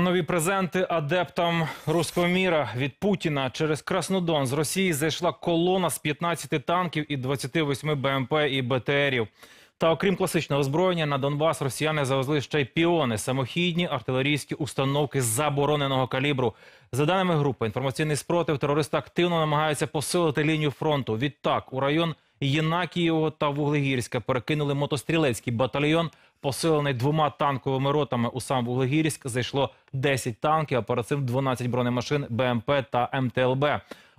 Нові презенти адептам руського міра від Путіна через Краснодон з Росії зайшла колона з 15 танків і 28 БМП і БТРів. Та окрім класичного озброєння, на Донбас росіяни завезли ще й піони, самохідні артилерійські установки забороненого калібру. За даними групи, інформаційний спротив терористи активно намагаються посилити лінію фронту. Відтак у район Єнакієвого та Вуглегірська перекинули мотострілецький батальйон, посилений двома танковими ротами. У сам Вуглегірськ зайшло 10 танків, а перед цим 12 бронемашин БМП та МТЛБ.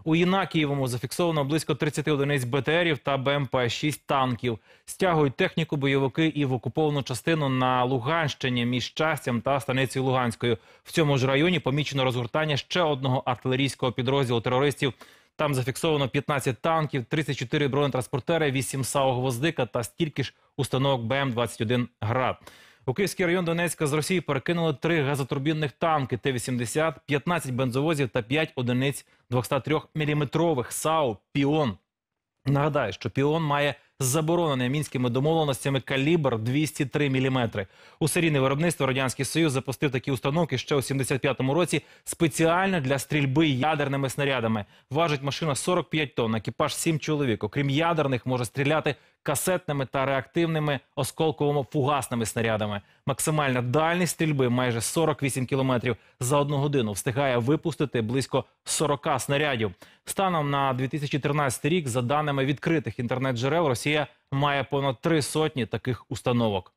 У Єнакієвому зафіксовано близько 30 одиниць БТРів та БМП, 6 танків. Стягують техніку бойовики і в окуповану частину на Луганщині між Щастям та станицею Луганською. В цьому ж районі помічено розгортання ще одного артилерійського підрозділу терористів. Там зафіксовано 15 танків, 34 бронетранспортери, 8 САУ «Гвоздика» та стільки ж установок БМ-21 «Град». У Київський район Донецька з Росії перекинули три газотурбінних танки Т-80, 15 бензовозів та 5 одиниць 203-мм САУ «Піон». Нагадаю, що «Піон» має заборонений мінськими домовленостями калібр 203 мм. У серійне виробництво Радянський Союз запустив такі установки ще у 75-му році спеціально для стрільби ядерними снарядами. Важить машина 45 тонн, екіпаж 7 чоловік. Окрім ядерних, може стріляти касетними та реактивними осколково-фугасними снарядами. Максимальна дальність стрільби майже 48 кілометрів за одну годину. Встигає випустити близько 40 снарядів. Станом на 2013 рік, за даними відкритих інтернет-джерел, Росія має понад три сотні таких установок.